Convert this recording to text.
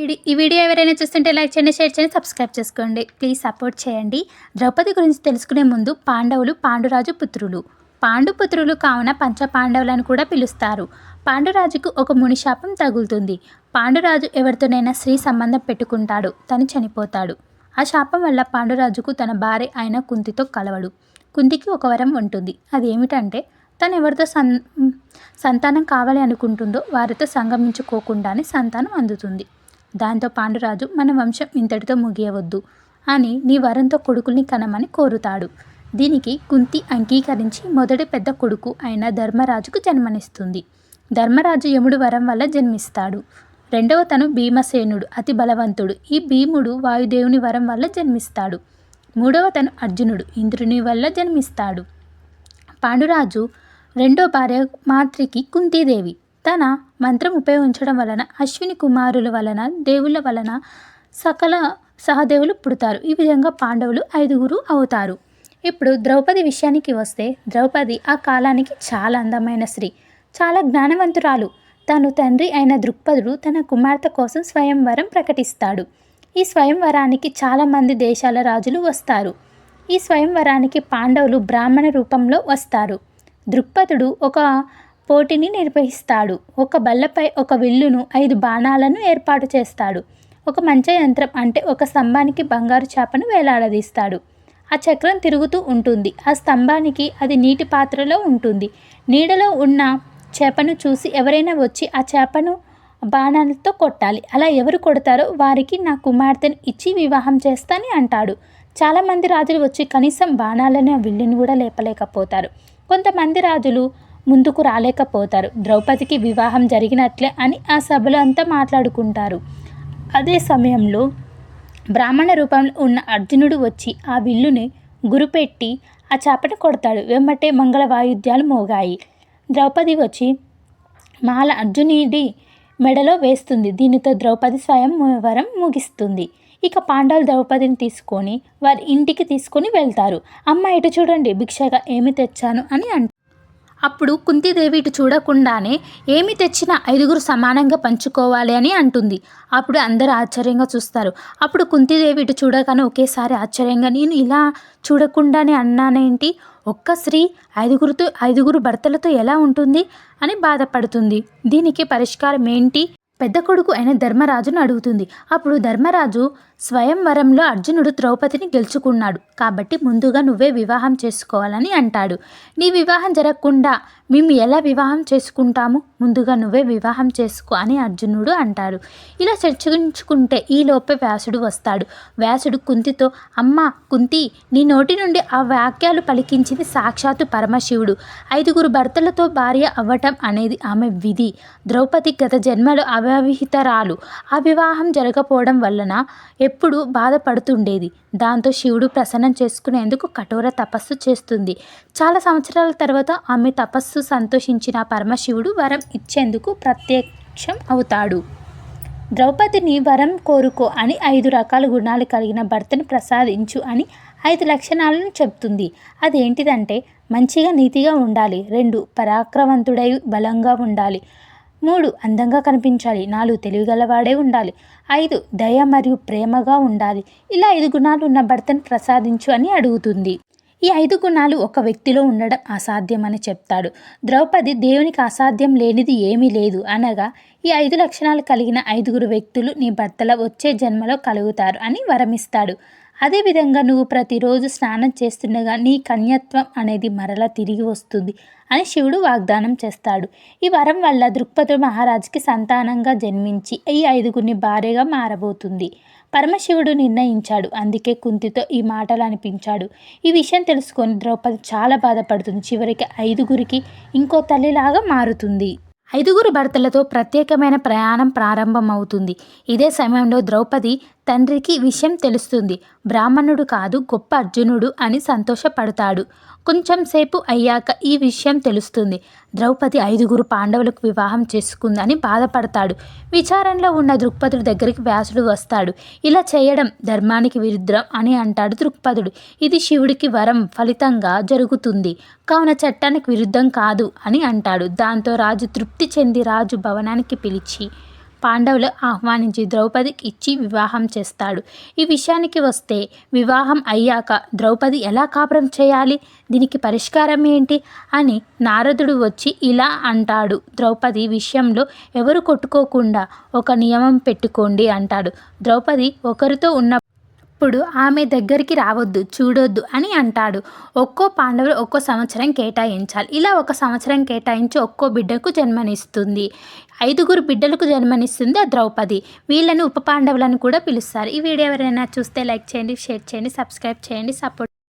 వీడి ఈ వీడియో ఎవరైనా చూస్తుంటే లైక్ చేయండి షేర్ చేయండి సబ్స్క్రైబ్ చేసుకోండి. ప్లీజ్ సపోర్ట్ చేయండి. ద్రౌపది గురించి తెలుసుకునే ముందు పాండవులు పాండురాజు పుత్రులు. పాండుపుత్రులు కావున పంచ పాండవులను కూడా పిలుస్తారు. పాండురాజుకు ఒక ముని శాపం తగులుతుంది. పాండురాజు ఎవరితోనైనా స్త్రీ సంబంధం పెట్టుకుంటాడు తను చనిపోతాడు. ఆ శాపం వల్ల పాండురాజుకు తన భార్య అయిన కుంతితో కలవడు. కుంతికి ఒక వరం ఉంటుంది. అది ఏమిటంటే తను ఎవరితో సన్ సంతానం కావాలి అనుకుంటుందో వారితో సంగమించుకోకుండానే సంతానం అందుతుంది. దాంతో పాండురాజు మన వంశం ఇంతటితో ముగియవద్దు అని నీ వరంతో కొడుకుల్ని కనమని కోరుతాడు. దీనికి కుంతి అంగీకరించి మొదటి పెద్ద కొడుకు అయిన ధర్మరాజుకు జన్మనిస్తుంది. ధర్మరాజు యముడు వరం వల్ల జన్మిస్తాడు. రెండవ తను భీమసేనుడు అతి బలవంతుడు. ఈ భీముడు వాయుదేవుని వరం వల్ల జన్మిస్తాడు. మూడవ తను అర్జునుడు ఇంద్రుని వల్ల జన్మిస్తాడు. పాండురాజు రెండో భార్య మాత్రికి కుంతీదేవి. తన మంత్రం ఉపయోగించడం వలన అశ్విని కుమారుల వలన దేవుళ్ళ వలన సకల సహదేవులు పుడతారు. ఈ విధంగా పాండవులు ఐదుగురు అవుతారు. ఇప్పుడు ద్రౌపది విషయానికి వస్తే ద్రౌపది ఆ కాలానికి చాలా అందమైన స్త్రీ చాలా జ్ఞానవంతురాలు. తను తండ్రి అయిన దృక్పదుడు తన కుమార్తె కోసం స్వయంవరం ప్రకటిస్తాడు. ఈ స్వయంవరానికి చాలామంది దేశాల రాజులు వస్తారు. ఈ స్వయంవరానికి పాండవులు బ్రాహ్మణ రూపంలో వస్తారు. దృక్పదుడు ఒక పోటీని నిర్వహిస్తాడు. ఒక బల్లపై ఒక విల్లును ఐదు బాణాలను ఏర్పాటు చేస్తాడు. ఒక మంచ యంత్రం అంటే ఒక స్తంభానికి బంగారు చేపను వేలాడదీస్తాడు. ఆ చక్రం తిరుగుతూ ఉంటుంది. ఆ స్తంభానికి అది నీటి పాత్రలో ఉంటుంది. నీడలో ఉన్న చేపను చూసి ఎవరైనా వచ్చి ఆ చేపను బాణాలతో కొట్టాలి. అలా ఎవరు కొడతారో వారికి నా కుమార్తెను ఇచ్చి వివాహం చేస్తాని అంటాడు. చాలామంది రాజులు వచ్చి కనీసం బాణాలనే విల్లుని కూడా లేపలేకపోతారు. కొంతమంది రాజులు ముందుకు రాలేకపోతారు. ద్రౌపదికి వివాహం జరిగినట్లే అని ఆ సభలో అంతా మాట్లాడుకుంటారు. అదే సమయంలో బ్రాహ్మణ రూపంలో ఉన్న అర్జునుడు వచ్చి ఆ విల్లుని గురిపెట్టి ఆ చేపను కొడతాడు. వెమ్మటే మంగళ వాయుద్యాలు మోగాయి. ద్రౌపది వచ్చి మాల అర్జునుడి మెడలో వేస్తుంది. దీనితో ద్రౌపది స్వయం వరం ముగిస్తుంది. ఇక పాండవులు ద్రౌపదిని తీసుకొని వారి ఇంటికి తీసుకొని వెళ్తారు. అమ్మ ఇటు చూడండి. భిక్షగా ఏమి తెచ్చాను అని అంటారు. అప్పుడు కుంతిదేవి ఇటు చూడకుండానే ఏమి తెచ్చినా ఐదుగురు సమానంగా పంచుకోవాలి అని అంటుంది. అప్పుడు అందరూ ఆశ్చర్యంగా చూస్తారు. అప్పుడు కుంతిదేవి ఇటు చూడగానే ఒకేసారి ఆశ్చర్యంగా నేను ఇలా చూడకుండానే అన్నానేంటి? ఒక్క స్త్రీ ఐదుగురితో ఐదుగురు భర్తలతో ఎలా ఉంటుంది? అని బాధపడుతుంది. దీనికి పరిష్కారం ఏంటి? పెద్ద కొడుకు అయిన ధర్మరాజును అడుగుతుంది. అప్పుడు ధర్మరాజు స్వయంవరంలో అర్జునుడు ద్రౌపదిని గెలుచుకున్నాడు. కాబట్టి ముందుగా నువ్వే వివాహం చేసుకోవాలని అంటాడు. నీ వివాహం జరగకుండా మేము ఎలా వివాహం చేసుకుంటాము? ముందుగా నువ్వే వివాహం చేసుకో అని అర్జునుడు అంటాడు. ఇలా చర్చించుకుంటే ఈ లోపే వ్యాసుడు వస్తాడు. వ్యాసుడు కుంతితో అమ్మ కుంతి నీ నోటి నుండి ఆ వాక్యాలు పలికించింది సాక్షాత్తు పరమశివుడు. ఐదుగురు భర్తలతో భార్య అవ్వటం అనేది ఆమె విధి. ద్రౌపది గత జన్మలో అవిహితరాలు ఆ వివాహం జరగపోవడం వలన ఎప్పుడు బాధపడుతుండేది. దాంతో శివుడు ప్రసన్నం చేసుకునేందుకు కఠోర తపస్సు చేస్తుంది. చాలా సంవత్సరాల తర్వాత ఆమె తపస్సు సంతోషించిన పరమశివుడు వరం ఇచ్చేందుకు ప్రత్యక్షం అవుతాడు. ద్రౌపదిని వరం కోరుకో అని ఐదు రకాల గుణాలు కలిగిన భర్తను ప్రసాదించు అని ఐదు లక్షణాలను చెప్తుంది అదేంటిదంటే మంచిగా నీతిగా ఉండాలి. రెండు పరాక్రమవంతుడై బలంగా ఉండాలి. మూడు అందంగా కనిపించాలి. నాలుగు తెలివిగలవాడే ఉండాలి. ఐదు దయ మరియు ప్రేమగా ఉండాలి. ఇలా ఐదు గుణాలు ఉన్న భర్తను ప్రసాదించు అని అడుగుతుంది. ఈ ఐదు గుణాలు ఒక వ్యక్తిలో ఉండడం అసాధ్యమని చెప్తాడు. ద్రౌపది దేవునికి అసాధ్యం లేనిది ఏమీ లేదు. అనగా ఈ ఐదు లక్షణాలు కలిగిన ఐదుగురు వ్యక్తులు నీ భర్తల వచ్చే జన్మలో కలుగుతారు అని వరమిస్తాడు. అదేవిధంగా నువ్వు ప్రతిరోజు స్నానం చేస్తుండగా నీ కన్యత్వం అనేది మరలా తిరిగి వస్తుంది అని శివుడు వాగ్దానం చేస్తాడు. ఈ వరం వల్ల దృక్పథ మహారాజుకి సంతానంగా జన్మించి ఈ ఐదుగురిని భార్యగా మారబోతుంది. పరమశివుడు నిర్ణయించాడు. అందుకే కుంతితో ఈ మాటలు అనిపించాడు. ఈ విషయం తెలుసుకొని ద్రౌపది చాలా బాధపడుతుంది. చివరికి ఐదుగురికి ఇంకో తల్లిలాగా మారుతుంది. ఐదుగురు భర్తలతో ప్రత్యేకమైన ప్రయాణం ప్రారంభమవుతుంది. ఇదే సమయంలో ద్రౌపది తండ్రికి విషయం తెలుస్తుంది. బ్రాహ్మణుడు కాదు గొప్ప అర్జునుడు అని సంతోషపడతాడు. కొంచెం సేపు అయ్యాక ఈ విషయం తెలుస్తుంది. ద్రౌపది ఐదుగురు పాండవులకు వివాహం చేసుకుందని బాధపడతాడు. విచారంలో ఉన్న దృక్పదుడి దగ్గరికి వ్యాసుడు వస్తాడు. ఇలా చేయడం ధర్మానికి విరుద్ధం అని అంటాడు దృక్పదుడు ఇది శివుడికి వరం ఫలితంగా జరుగుతుంది. కావున చట్టానికి విరుద్ధం కాదు అని అంటాడు. దాంతో రాజు తృప్తి చెంది రాజు భవనానికి పిలిచి పాండవులు ఆహ్వానించి ద్రౌపదికి ఇచ్చి వివాహం చేస్తాడు. ఈ విషయానికి వస్తే వివాహం అయ్యాక ద్రౌపది ఎలా కాపురం చేయాలి? దీనికి పరిష్కారం ఏంటి? అని నారదుడు వచ్చి ఇలా అంటాడు. ద్రౌపది విషయంలో ఎవరు కొట్టుకోకుండా ఒక నియమం పెట్టుకోండి అంటాడు. ద్రౌపది ఒకరితో ఉన్న ఇప్పుడు ఆమె దగ్గరికి రావద్దు చూడొద్దు అని అంటాడు. ఒక్కో పాండవులు ఒక్కో సంవత్సరం కేటాయించాలి. ఇలా ఒక సంవత్సరం కేటాయించి ఒక్కో బిడ్డకు జన్మనిస్తుంది. ఐదుగురు బిడ్డలకు జన్మనిస్తుంది ఆ ద్రౌపది. వీళ్ళని ఉప పాండవులను కూడా పిలుస్తారు. ఈ వీడియో ఎవరైనా చూస్తే లైక్ చేయండి షేర్ చేయండి సబ్స్క్రైబ్ చేయండి సపోర్ట్